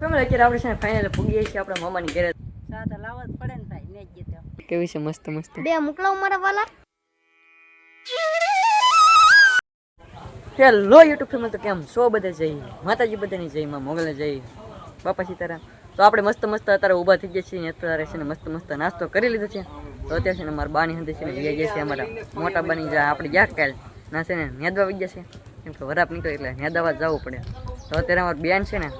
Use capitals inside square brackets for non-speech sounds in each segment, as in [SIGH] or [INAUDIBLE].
Family અત્યારે આપણે છે ને ફાઇનલ પૂગીએ છીએ આપણા મામાની ઘરે. સાત લાવવા જ પડે ને ભાઈ ને જીતો કેવી છે મસ્ત મસ્ત? બે મોકલાવ મારા વાલા. હેલો યુટ્યુબ ફેમિલી તો કેમ સો બધે? જઈ માતાજી બધાની જઈ માં મોગલે જઈ બાપા સીતારામ. તો આપણે મસ્ત મસ્ત અત્યારે ઊભા થઈ ગયા છીએ ને અત્યારે છે ને મસ્ત મસ્ત નાસ્તો કરી લીધો છે. તો અત્યારે છે ને મારા બાની હંતે છે ને ગયા ગયા છે અમારા મોટા બાની જાય આપણે ગયા કાલ. ના છે ને નેદવા આવી ગયા છે. કેમ કે વરાપ નીકળે એટલે નેદાવા જવું પડે. તો અત્યારે અમારી બેન છે ને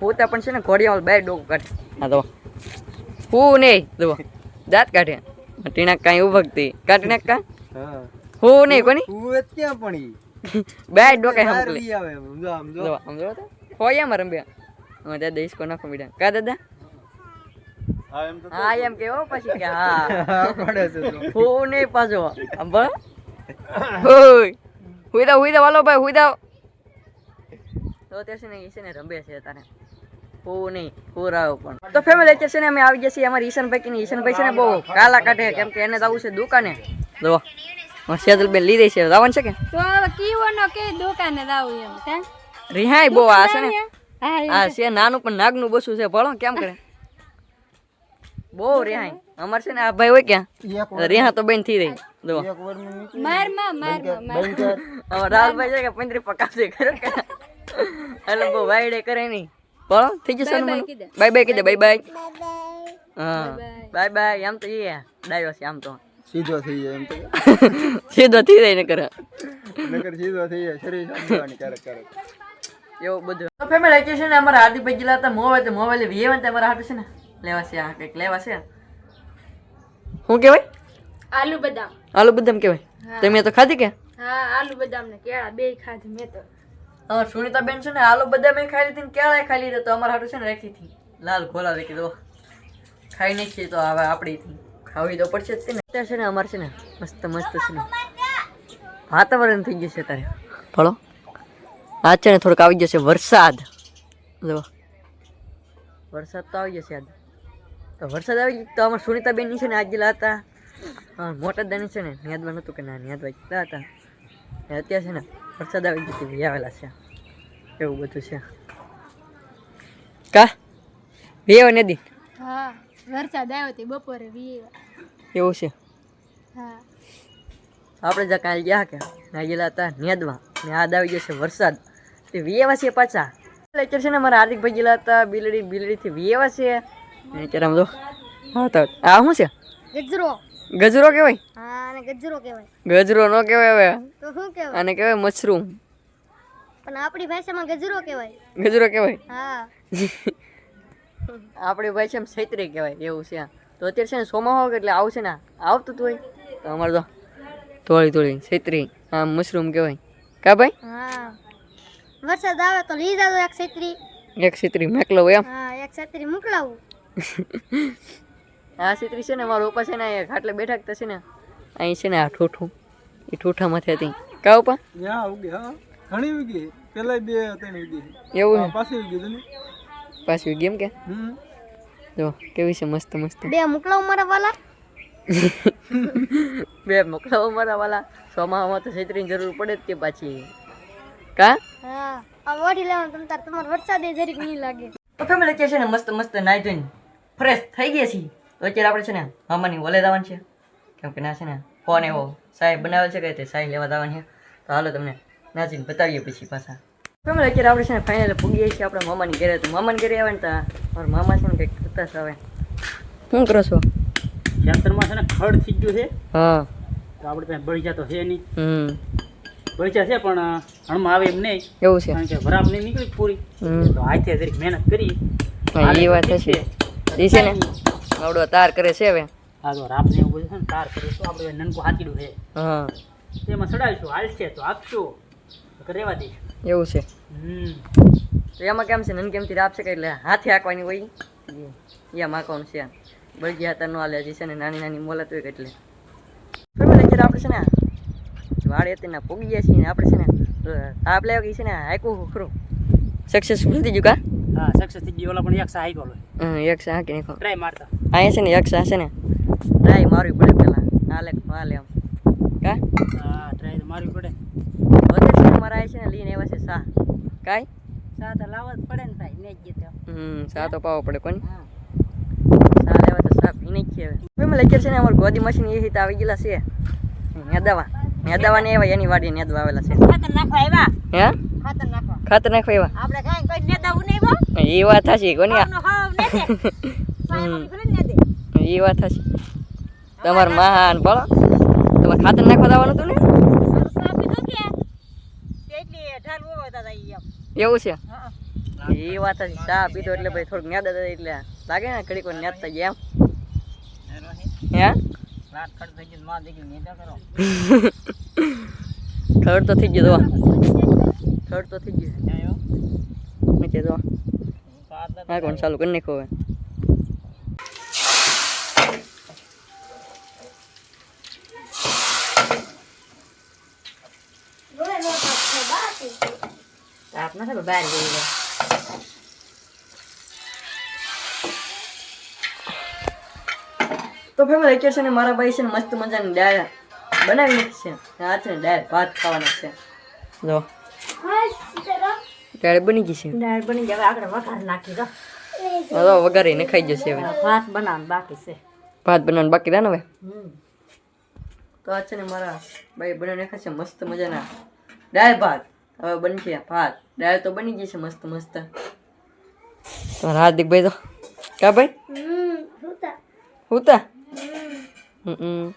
પોતા પણ છે ને ઘોડિયા બે ડોક કાઢે. હા તો હું નહીં જુઓ. દાંત કાઢે. ટીણા કાંઈ ઉભકતી કાઢીને કા? હું. નહીં કોની? હું ક્યાં પણ બે ડોકે હમકલી લઈ આવે સમજો સમજો. જો આમ જો તો. હોય એમ રમ્યા. હા દાદા ઈસકો નાખો મીડા કા દાદા? હા એમ તો હા કેવો પછી કે હા. [LAUGHS] પડે છે. હું નહીં પાછો. આમ હોય હુઈ દા હુઈ દા વાલો ભાઈ હુઈ દા તો તે છે ને ઈ છે ને રમે છે તારે હું નહીં પણ. તો ફેમિલી છે ને અમે આવી ગયા અમારી ઈશાનભાઈ કે ઈશાનભાઈ છે ને બહુ કાલા કાઢે કેમ કે એને જવું છે દુકાને. જો સેજલબેન લીધી છે જવાનું છે કે? તો હવે કે દુકાને જાવું એમ હે રિહાય બહુ આ છે ને. હા છે નાનું પણ નાગનું બસું છે ભણો કેમ કરે? બહુ રિહાય અમાર છે ને આ ભાઈ હોય ક્યાં? રેહા તો બેન થઈ રહી. જો મારમાં મારમાં. અમાર રાહુલભાઈ છે કે પંદરી પકાવશે એટલે બહુ વાયડે કરે નહીં. ભણો થઈ જશે બાય બાય કીધે બાય બાય બાય બાય આમ તો એ ડાયો છે આમ તો સીધો થઈ જાય એમ તો સીધો થઈ જાય ને કરે નકર સીધો થઈ જાય શરીર સમજવાની ક્યારેક ક્યારેક એવું બધું તો ફેમિલી છે ને અમારા હાર્દિકભાઈ જિલ્લા હતા મોબાઈલ તો મોબાઈલ વિયે ને અમારા હાટું છે ને લેવા છે આ કંઈક લેવા છે શું કહેવાય આલુ બદામ આલુ બદામ કહેવાય તમે તો ખાધી કે હા આલુ બદામ ને કેળા બે ખાધી મેં તો અમાર સુનિતા બેન છે ને આલો બધા મેં ખાઈ લીધી કેળાય ખાઈ લીધા તો અમારા હાટું છે ને રાખી હતી લાલ ખોલા રાખી દો ખાઈ નાખીએ તો હવે આપણીથી. ખાવી તો પડશે ને અત્યારે છે ને અમારે છે ને મસ્ત મસ્ત છે ને વાતાવરણ થઈ ગયું છે અત્યારે. ફળો આજ છે ને થોડુંક આવી જશે વરસાદ. જો. વરસાદ તો આવી જશે આજ. તો વરસાદ આવી તો અમારા સુનિતા બેન છે ને આજ ગયેલા હતા. હા, મોટા દાની છે ને નેદમાં નહોતું કે ના નેદવા ગયેલા હતા. અત્યારે છે ને વરસાદ આવી ગયો તે આવેલા છે. એવું બધું છે. કા? વેવ નદી હા વરસાદ આવ્યો તે બપોરે વી એવું છે? હા. આપણે જ્યાં કાલે ગયા કે ના ગયેલા હતા નેદવા ને આદ આવી જશે વરસાદ. તે વિયેવા છે પાછા. લેક્ચર છે ને મારા હાર્દિકભાઈ ગયેલા હતા બિલડી બિલડીથી વિયેવા છે. ને અત્યારે આમ હા તો આ શું છે? ગજરો. ગજરો કહેવાય? હા અને ગજરો કહેવાય. ગજરો નો કહેવાય હવે. તો શું કહેવાય? અને કહેવાય મશરૂમ. પણ આપણી ભાષામાં ગજરો કહેવાય. ગજરો કહેવાય? હા. [LAUGHS] આપણી ભાષામાં છૈત્રી કહેવાય એવું છે તો અત્યારે છે ને સોમા હોગ એટલે આવશે ને આવતું તું તો અમારે તો થોડી થોડી છૈત્રી આમ મશરૂમ કહેવાય. કા ભાઈ? હા. વરસાદ આવે તો લઈ જાજો એક છત્રી. એક છૈત્રી મેકલો એમ? હા એક છત્રી મોકલાવું. [LAUGHS] આ છૈત્રી છે ને મારો ઉપા છે ને અહીંયા ખાટલે બેઠા જ છે ને. અહીં છે ને આ ઠૂઠું. એ ઠૂઠામાંથી હતી. કા ઉપા ત્યાં ઉગી હા. ઘણી વીગી પેલા બે ત્રણ વીગી એવું છે પાછી વીગી તને? પાછી વીગી એમ કે? જો કેવી છે મસ્ત મસ્ત. બે મોકલાવું મારા વાલા. [LAUGHS] બે મોકલાવો મારા વાલા. સોમામાં તો છત્રીની જરૂર પડે જ તે પાછી. કા? હા આ વાઢી લેવાનું તમ તાર તમારે વરસાદે જરીક નહીં લાગે. તો ફેમિલી છે ને મસ્ત મસ્ત નાઈ ધોઈને ફ્રેશ થઈ ગયા છીએ. તો અત્યારે આપણે છે ને મામાની ઓલે જવાનું છે. કેમ કે ના છે ને ફોન એવો સાહેબ બનાવે છે કે તે સાહેબ લેવા દાવાની છે. તો હાલો તમને નાચીને બતાવીએ પછી પાછા. ફેમિલી અત્યારે આપણે છે ને ફાઇનલ પૂગીએ છીએ આપણા મામાની ઘરે. તો મામાની ઘરે આવે ને તો મારા મામા છે ને કંઈક કરતા છે હવે. શું કરો છો? ખેતરમાં છે ને ખડ થઈ ગયું છે. હા. તો આપણે ત્યાં બળીજા તો છે નહીં. હમ. બળીજા છે પણ હણમાં આવે એમ નહીં. એવું છે. કારણ કે વરાપ નહીં નીકળી પૂરી. તો હાથે જરીક મહેનત કરી. હા, એ વાત છે. એ છે ને આવડો તાર કરે છે હવે. હા તો રાપ ને એવું બધું છે ને તાર કરે તો આપણે નનકું હાથીડું છે. હા. તેમાં ચડાવીશું. હાલશે તો આપશું. તો દઈશ એવું છે. તો એમાં કેમ છે? નનકેમથી રાપ છે કે એટલે હાથે હાંકવાની હોય? યા માકવાનું છે બળગી હાથા ન હાલે હજી છે ને નાની નાની મોલત હોય એટલે. અત્યારે આપણે છે ને વાડે અત્યારના પોગી ગયા છીએ ને આપણે છે ને તાપ લેવા છે ને હાકું ખરું. સક્સેસફુલ થઈ ગયું કા? હા સક્સેસ થઈ ગયું. ઓલા પણ એક સાહી ગયો હમ એક હાંકી નાખો ટ્રાય મારતા. અહીંયા છે ને એક છે ને ટ્રાય મારવી પડે પહેલાં હાલે હાલે આમ કા? હા ટ્રાય મારવી પડે. અત્યારે છે ને છે લઈને આવ્યા છે સા કાંઈ હમ સા તો પાવો પડે કોની સા લેવા તો સા પી નહીં હવે ભાઈ મને છે ને અમારું ગોદી મશીન એ રીતે આવી ગયેલા છે નેદાવા નેદાવા ને એવા એની વાડી નેદવા આવેલા છે હે ખાતર નાખવા એવા એ વાત થશે કોની એ વાત થશે તમાર મહાન બોલો તમારે ખાતર નાખવા જવાનું હતું ને એવું છે? એ વાત જ ચા પીધો એટલે ભાઈ થોડુંક ન્યાદ હતા એટલે લાગે ને ઘડીક વાર ન્યાદ થઈ ગયા એમ. ખબર [LAUGHS] તો થઈ ગયો થર્ડ તો થઈ ગયો. નીચે તો હા કોણ ચાલુ કરી નાખો હવે. તો ફેમિલી અત્યારે છે ને મારા ભાઈ છે ને મસ્ત મજાની દાળ બનાવી નાખી છે આ છે ને દાળ ભાત ખાવાના છે જો દાળ બની ગઈ છે દાળ બની જાય આગળ વઘાર નાખી દો હવે વઘારીને ખાઈ જશે હવે ભાત બનાવવાનું બાકી છે ભાત બનાવવાનું બાકી રહ્યા ને હવે તો આ છે ને મારા ભાઈ બનાવી નાખ્યા છે મસ્ત મજાના દાળ ભાત હવે બનશે ભાત. દાળ તો બની ગઈ છે મસ્ત મસ્ત. તમારા હાર્દિકભાઈ તો? કા ભાઈ? હુતા. હુતા? હમ.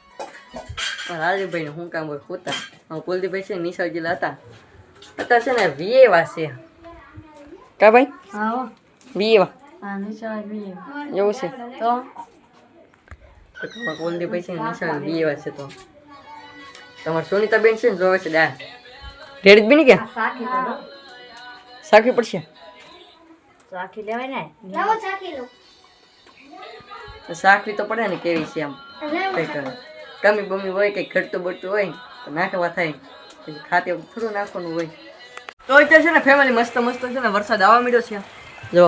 હાર્દિકભાઈ શું કામ હોય હુતા. હું કુલદીપભાઈ છે ને નિશાળ ગયેલા હતા. અત્યારે છે ને વીએ વાસે કા ભાઈ? વીએ વા એવું છે. તો? તો કુલદીપભાઈ છે ને નિશાળ વીએ છે તો. તમારે સુનીતાબેન છે ને જોવે છે દાળ? રેડી બી બની ગયા સાખી સાખી પડશે. સાખી લેવાય ને? લાવો સાખી લો. તો સાખવી તો પડે ને કેવી છે આમ કંઈક કમી બમી હોય કઈ ઘટતું બટતું હોય તો નાખવા થાય. પછી ખાતે થોડું નાખવાનું હોય. તો અત્યારે છે ને ફેમિલી મસ્ત મસ્ત છે ને વરસાદ આવવા માંડ્યો છે. જો.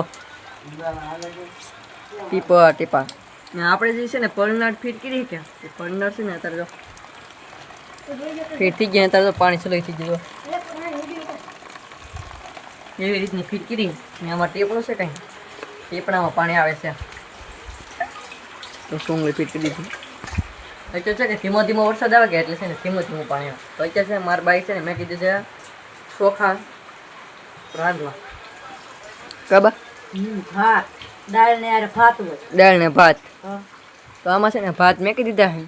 ટીપા ટીપા. ને આપણે જે છે ને પરનાળ ફીટ કરી કે પરનાળ છે ને અત્યારે જો. ફીટ થઈ ગયા અત્યારે તો પાણી સલાઈ થઈ ગયું. એવી રીતની ફીટ કરી ને આમાં ટેપણું છે કંઈ. ટેપણામાં પાણી આવે છે. તો સોંગલી ફીટ કરી દીધી અત્યારે છે કે ધીમો ધીમો વરસાદ આવે કે એટલે છે ને ધીમો ધીમો પાણી આવે. તો અત્યારે છે મારા બાઈક છે ને મેં કીધું છે ચોખા રાંધવા. કબા? ભાત. દાળ ને યાર ભાત હોય. દાળ ને ભાત. હા. તો આમાં છે ને ભાત મેકી દીધા હે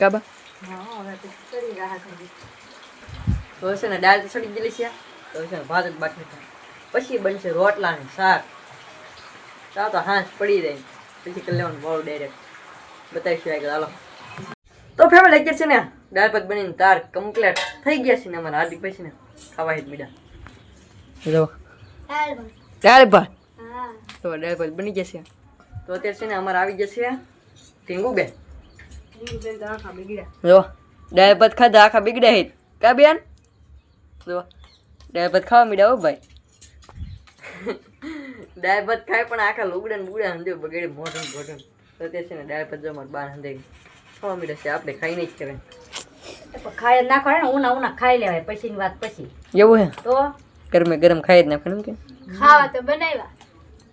કબા? હા હવે તો છે તો છે ને દાળ તો સડી ગયેલી છે. તો છે ભાત જ બાકી પછી બનશે રોટલા ને શાક. ચા તો હાંસ પડી જાય. પછી કરી લેવાનું બહુ ડાયરેક્ટ બતાવીશું આગળ હાલો. તો ફેમિલી ગયા છે ને દાળ ભાત બનીને તાર કમ્પ્લીટ થઈ ગયા છે ને અમારા હાર્દિકભાઈ છે ને ખાવા જ બીડા જો દાળ ભાત. તો દાળ ભાત બની છે. તો અત્યારે છે ને અમારે આવી જશે ટીંગુ બેન. તો આખા બગડ્યા. જો દાળ ભાત ખાધા આખા બીગડ્યા હિત કા બેન? જો. દાળ ભાત ખાવા મીડા હો ભાઈ? [LAUGHS] દાળ ભાત ખાય પણ આખા લુગડા ને બુગડા હંધે બગડે મોઢું ને મોઢું તો તે છે ને દાળ ભાત જો મારે બાર હંધે ખાવા મીડા છે. આપણે ખાઈ નહીં જ કહેવાય. પણ ખાઈ નાખો ને ઉના ઉના ખાઈ લેવાય પછીની વાત પછી. એવું હે? તો? ગરમે ગરમ ખાઈ જ નાખવાનું કે? ખાવા તો બનાવ્યા.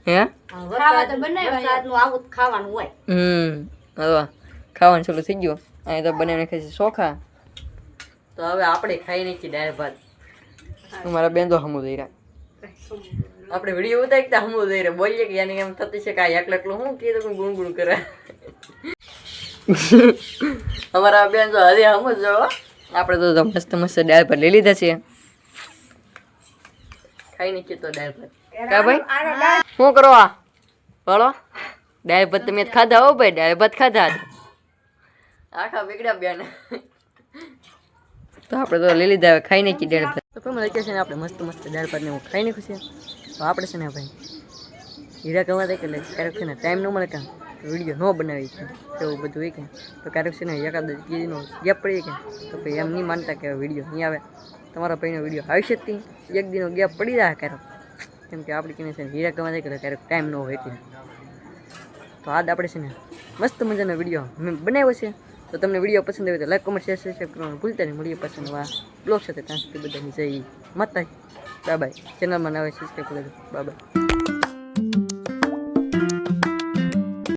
હે? ખાવા તો બનાવ્યા વરસાદનું આવું ખાવાનું હોય. હમ હવે ખાવાનું ચાલુ થઈ ગયું. અહીં તો બનાવી નાખે છે ચોખા તો હવે આપણે ખાઈ નાખીએ દાળ ભાત અમારા બેન તો હમું દઈ રહ્યા આપણે વીડિયો ઉતારતા હમું દઈ રહ્યા બોલીએ કે યાની એમ થતી છે કે આ એકલા એકલું હું કીધું કે ગુણ ગુણ કરે. અમારા બેન તો હજી હમું જ આપણે તો મસ્ત મસ્ત ડાળ ભાત લઈ લીધા છે ખાઈ નાખીએ તો ડાળ ભાત. કા ભાઈ? શું કરો આ? બોલો. ડાળ ભાત તમે ખાધા હો ભાઈ ડાળ ભાત ખાધા આખા બીગડા બેન. તો આપણે તો લઈ લીધા હવે ખાઈ નાખી ડેળ ભાત. તો પણ છે ને આપણે મસ્ત મસ્ત દાળ ભાત હું ખાઈ નાખ્યું છે. તો આપણે છે ને ભાઈ, હીરા કમાતા કે ક્યારેક છે ને ટાઈમ ન મળે કાં વીડિયો ન બનાવી છે એવું બધું હોય કે. તો ક્યારેક છે ને એકાદ કેજીનો ગેપ પડી કે. તો ભાઈ એમ નહીં માનતા કે વીડિયો નહીં આવે. તમારા ભાઈનો વીડિયો આવી શકતી એક દિનનો ગેપ પડી જાય ક્યારેક. કેમ કે આપણે કહીને છે હીરા કમાતા કે ક્યારેક ટાઈમ ન હોય તો. આજ આપણે છે ને મસ્ત મજાનો વીડિયો મેં બનાવ્યો છે. તો તમને વીડિયો પસંદ આવે તો લાઈક કોમેન્ટ શેર સબસ્ક્રાઈબ કરવાનું ભૂલતા નહીં. મળીએ પસંદ વા બ્લોગ સાથે. ત્યાં સુધી બધાની જય માતા બાય બાય ચેનલમાં નવા સબસ્ક્રાઈબ કરો બાય